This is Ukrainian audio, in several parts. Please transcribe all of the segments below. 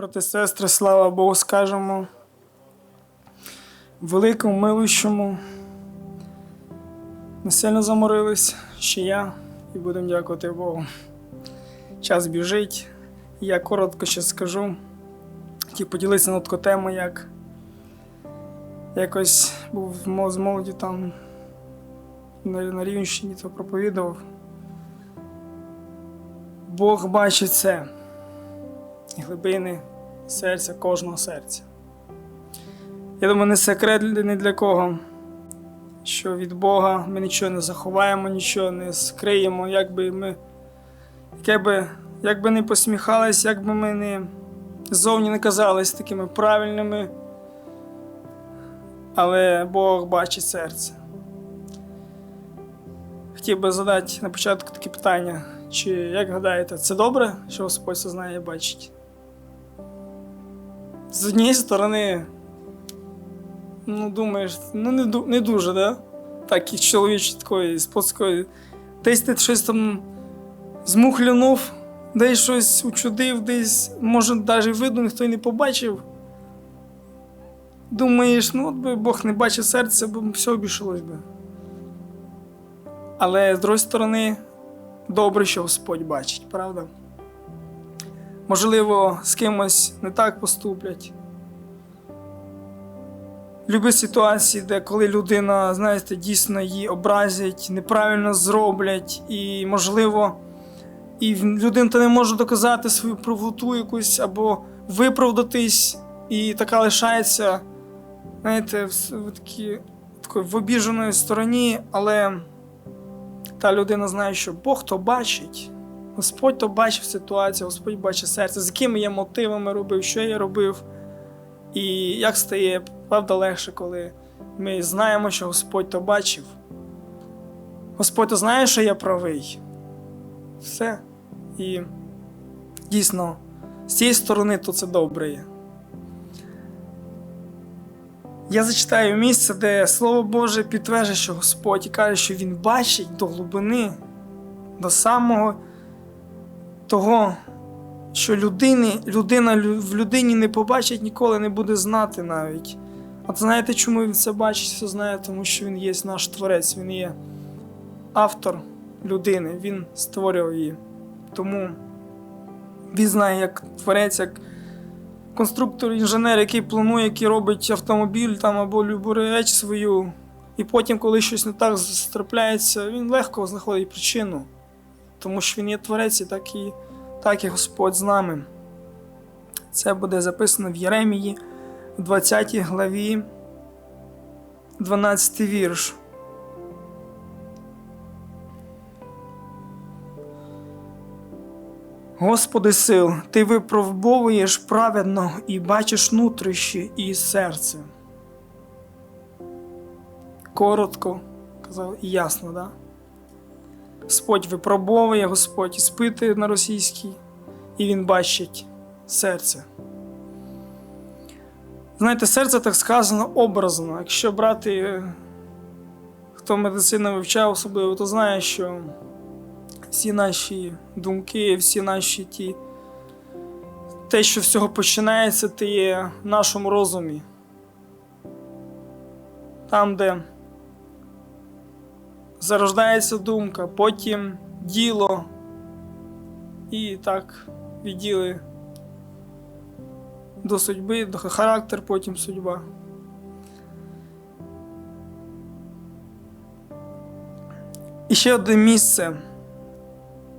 Брати, сестри, слава Богу, скажемо. Великому милущому. Не сильно заморились, ще я, і будемо дякувати Богу. Час біжить. Я коротко ще скажу. Хотів поділитися на таку тему, як якось був з молоді там на, Рівненщині, то проповідував. Бог бачить все. Глибини серця кожного серця. Я думаю, не секрет ні для кого, що від Бога ми нічого не заховаємо, нічого не скриємо, як би ми, яке би, як би не посміхались, як би ми не зовні не казались такими правильними, але Бог бачить серце. Хотів би задати на початку таке питання. Чи як гадаєте, це добре, що Господь все знає і бачить? З однієї сторони, ну, думаєш, ну не, не дуже, да? Так, і чоловічі такої, з плоскої. Десь ти щось там змухлянув, десь щось учудив, десь, може, навіть видно, ніхто й не побачив. Думаєш, ну от би Бог не бачив серця, бо все обійшлось би. Але з другої сторони, добре, що Господь бачить, правда? Можливо, з кимось не так поступлять. Любі ситуації, де коли людина, знаєте, дійсно її образять, неправильно зроблять, і, можливо, і людина не може доказати свою правоту якусь або виправдатись, і така лишається, знаєте, в, такі, такої, в обіженої стороні, але та людина знає, що Бог то бачить. Господь то бачив ситуацію, Господь бачить серце, з якими я мотивами робив, що я робив. І як стає, правда, легше, коли ми знаємо, що Господь то бачив. Господь то знає, що я правий. Все. І дійсно, з цієї сторони то це добре є. Я зачитаю місце, де Слово Боже підтверджує, що Господь і каже, що Він бачить до глибини, до самого того, що людини, людина в людині не побачить, ніколи не буде знати навіть. От знаєте, чому він це бачить, все знає, тому що він є наш творець, він є автор людини, він створював її. Тому він знає, як творець, як конструктор, інженер, який планує, який робить автомобіль там або любу реч свою. І потім, коли щось не так трапляється, він легко знаходить причину. Тому що він є творець, і так і, так і Господь з нами. Це буде записано в Єремії, в 20 главі, 12 вірш. Господи сил, Ти випробовуєш праведно і бачиш нутрощі і серце. Коротко казав і ясно, да? Господь випробовує, Господь іспитує на російській, і Він бачить серце. Знаєте, серце так сказано образно. Якщо брати, е, хто медицину вивчав особливо, то знає, що всі наші думки, всі наші ті. Те, що всього починається, це є в нашому розумі. Там, де зарождається думка, потім діло і так відділи до судьби, до характер, потім судьба. І ще одне місце.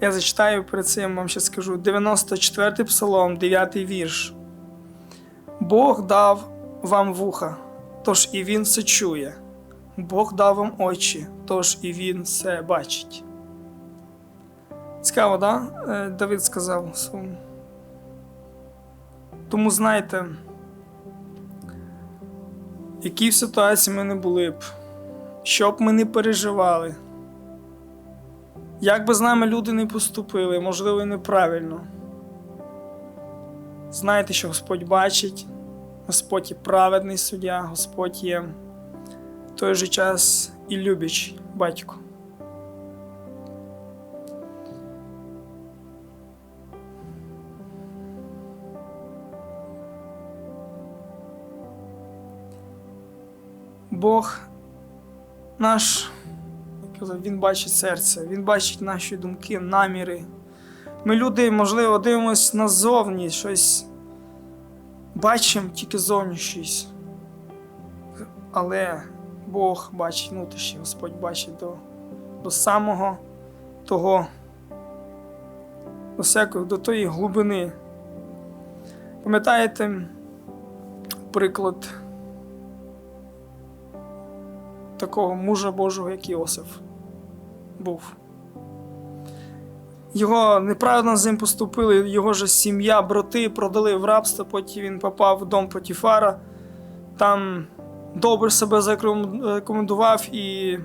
Я зачитаю перед цим вам ще скажу 94 псалом, 9 вірш. Бог дав вам вуха, тож і він все чує. Бог дав вам очі, тож і він все бачить. Цікаво, да? Е, Давид сказав своєму. Тому знайте, які в ситуації ми не були б, що б ми не переживали. Як би з нами люди не поступили, можливо, і неправильно. Знайте, що Господь бачить, Господь є праведний суддя, Господь є той же час і любіч батько. Бог наш, Він бачить серце, Він бачить наші думки, наміри. Ми люди, можливо, дивимося назовні щось, бачимо тільки зовні щось. Але Бог бачить внутрішнє, Господь бачить до, до самого того, до всякої, до тої глибини. Пам'ятаєте приклад такого мужа Божого, як Іосиф був. Його неправильно з ним поступили, його ж сім'я, брати продали в рабство, потім він попав в дом Потіфара, там добре себе зарекомендував, і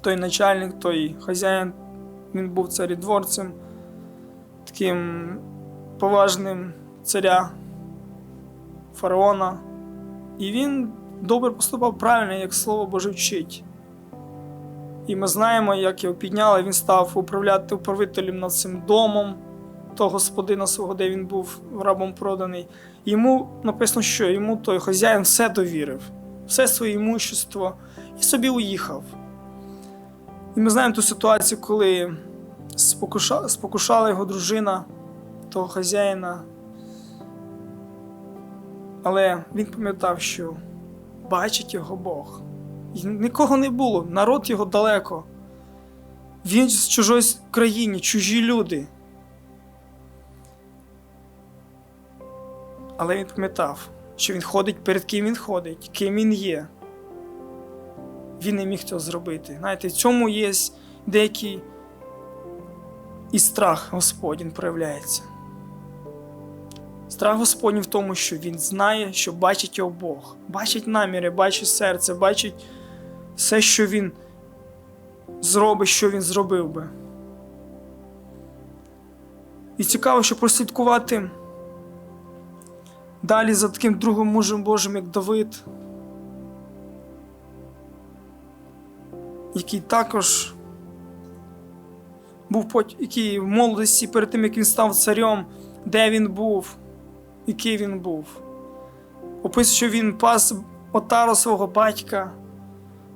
той начальник, той хазяїн, він був царідворцем, таким поважним царя фараона. І він добре поступав правильно, як слово Боже вчить. І ми знаємо, як його підняли, він став управляти управителем над цим домом того господина свого, де він був рабом проданий. Йому написано, що йому той хазяїн все довірив, все своє імущество і собі уїхав. І ми знаємо ту ситуацію, коли спокуша... спокушала його дружина того хазяїна. Але він пам'ятав, що бачить його Бог. І нікого не було, народ його далеко. Він з чужої країни, чужі люди. Але він пам'ятав, що він ходить перед ким він ходить, ким він є. Він не міг цього зробити. Знаєте, в цьому є деякий і страх Господній проявляється. Страх Господній в тому, що він знає, що бачить його Бог, бачить наміри, бачить серце, бачить все, що він зробить, що він зробив би. І цікаво, що прослідкувати далі за таким другим мужем Божим, як Давид, який також був який в молодості перед тим, як він став царем, де він був, який він був. Описує, що він пас отару свого батька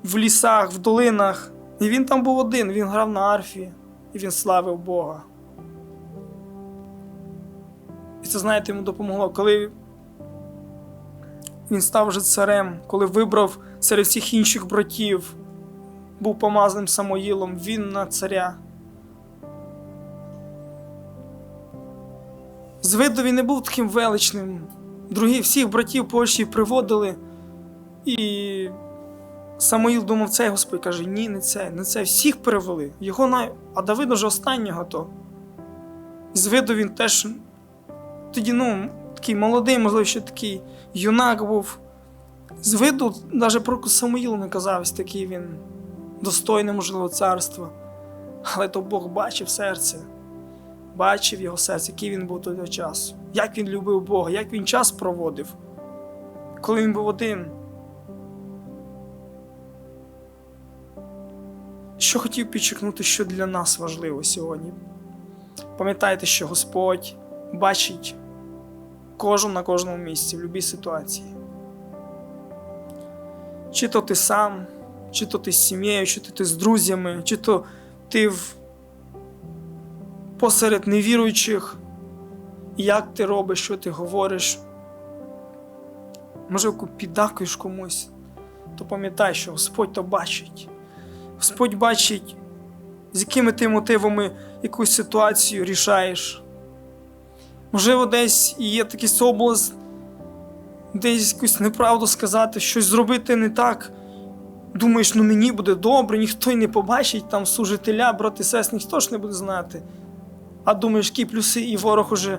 в лісах, в долинах. І він там був один, він грав на арфі, і він славив Бога. І це, знаєте, йому допомогло, коли він став вже царем, коли вибрав серед всіх інших братів, був помазаним Самоїлом, він на царя. З виду він не був таким величним. Другі всіх братів Польщі приводили, і Самоїл думав, це Господь каже: ні, не це, не це. Всіх перевели. Його на... А Давид уже останнього то. З виду він теж тоді, ну, такий молодий, можливо, ще такий юнак був. З виду навіть про Самоїл не казався, такий він достойний, можливо, царства. Але то Бог бачив серце, бачив його серце, який він був того часу, як він любив Бога, як він час проводив, коли він був один. Що хотів підчеркнути, що для нас важливо сьогодні. Пам'ятайте, що Господь бачить кожен на кожному місці в будь-якій ситуації. Чи то ти сам, чи то ти з сім'єю, чи то ти з друзями, чи то ти в... посеред невіруючих, як ти робиш, що ти говориш. Можливо, піддакуєш комусь, то пам'ятай, що Господь то бачить. Господь бачить, з якими ти мотивами якусь ситуацію рішаєш. Можливо, десь є такий соблазн, десь якусь неправду сказати, щось зробити не так. Думаєш, ну мені буде добре, ніхто й не побачить, там служителя, брати сестри, ніхто ж не буде знати. А думаєш, які плюси, і ворог уже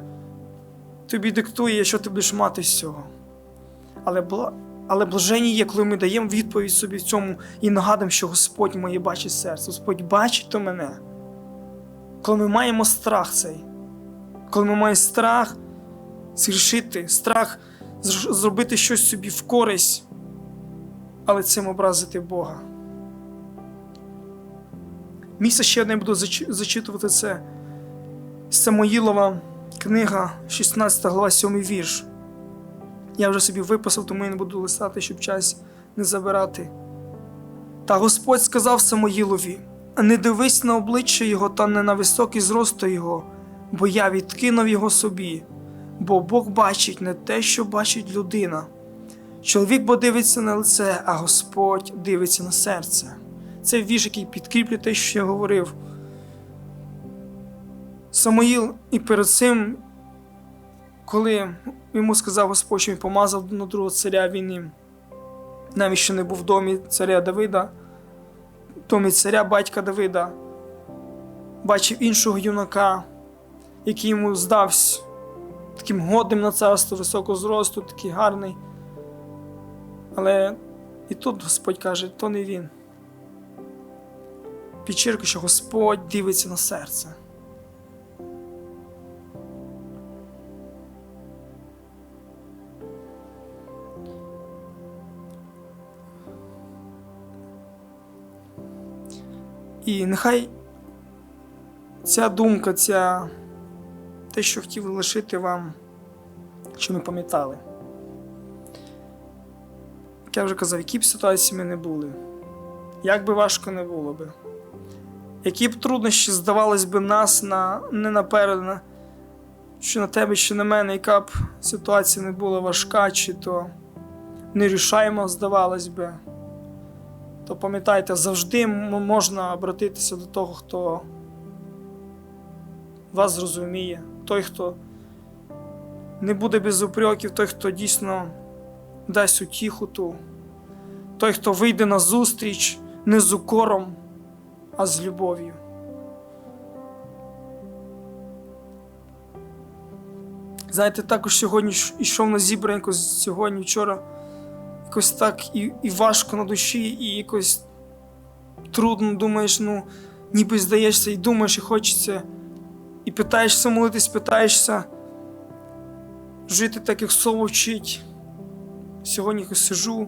тобі диктує, що ти будеш мати з цього. Але. Але блажені є, коли ми даємо відповідь собі в цьому і нагадуємо, що Господь моє бачить серце, Господь бачить то мене. Коли ми маємо страх цей, коли ми маємо страх згрішити, страх зробити щось собі в користь, але цим образити Бога. Місце ще одне буду зачитувати це. Самоїлова книга, 16 глава, 7 вірш. Я вже собі виписав, тому я не буду листати, щоб час не забирати. Та Господь сказав Самоїлові: не дивись на обличчя його та не на високий зрост його, бо я відкинув його собі, бо Бог бачить не те, що бачить людина. Чоловік бо дивиться на лице, а Господь дивиться на серце. Це вірш, який підкріплює те, що я говорив. Самоїл і перед цим, коли йому сказав Господь, що він помазав на другого царя, він навіть ще не був в домі царя Давида, в домі царя батька Давида, бачив іншого юнака, який йому здався таким годним на царство високого зросту, такий гарний. Але і тут Господь каже, то не він. Підчеркує, що Господь дивиться на серце. І нехай ця думка, ця те, що хотів лишити вам, що ми пам'ятали. Як я вже казав, які б ситуації ми не були, як би важко не було би, які б труднощі здавались би нас на, не наперед, на, чи на тебе, чи на мене, яка б ситуація не була важка, чи то нерішаємо, здавалось би, то пам'ятайте, завжди можна обратитися до того, хто вас зрозуміє, той, хто не буде без упреків, той, хто дійсно дасть утіху ту, той, хто вийде на зустріч не з укором, а з любов'ю. Знаєте, також сьогодні йшов на зібрання якось сьогодні, вчора, якось так і, і важко на душі, і якось трудно думаєш, ну, ніби здаєшся, і думаєш, і хочеться, і питаєшся молитись, питаєшся жити так, як слово вчить. Сьогодні якось сижу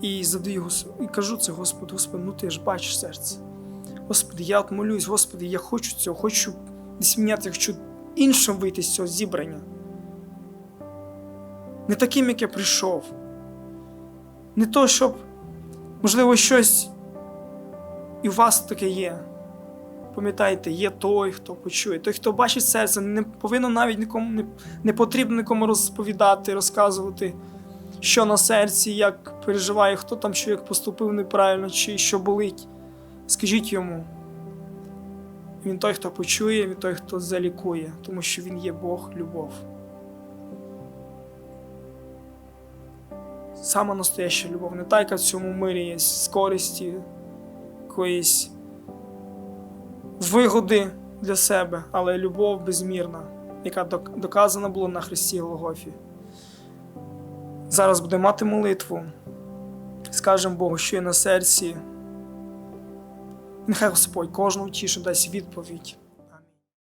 і задаю і кажу це, Господи, Господи, ну ти ж бачиш серце. Господи, я от молюсь, Господи, я хочу цього, хочу десь міняти, я хочу іншим вийти з цього зібрання. Не таким, як я прийшов. Не то, щоб, можливо, щось і у вас таке є. Пам'ятайте, є той, хто почує, той, хто бачить серце, не повинно навіть нікому не, не потрібно нікому розповідати, розказувати, що на серці, як переживає, хто там що поступив неправильно, чи що болить. Скажіть йому. Він той, хто почує, він той, хто залікує, тому що він є Бог, любов. Сама настояща любов, не та, яка в цьому мирі є з користі, якоїсь вигоди для себе, але любов безмірна, яка доказана була на Христі Голгофі. Зараз будемо мати молитву, скажемо Богу, що є на серці. Нехай Господь кожному тішу дасть відповідь.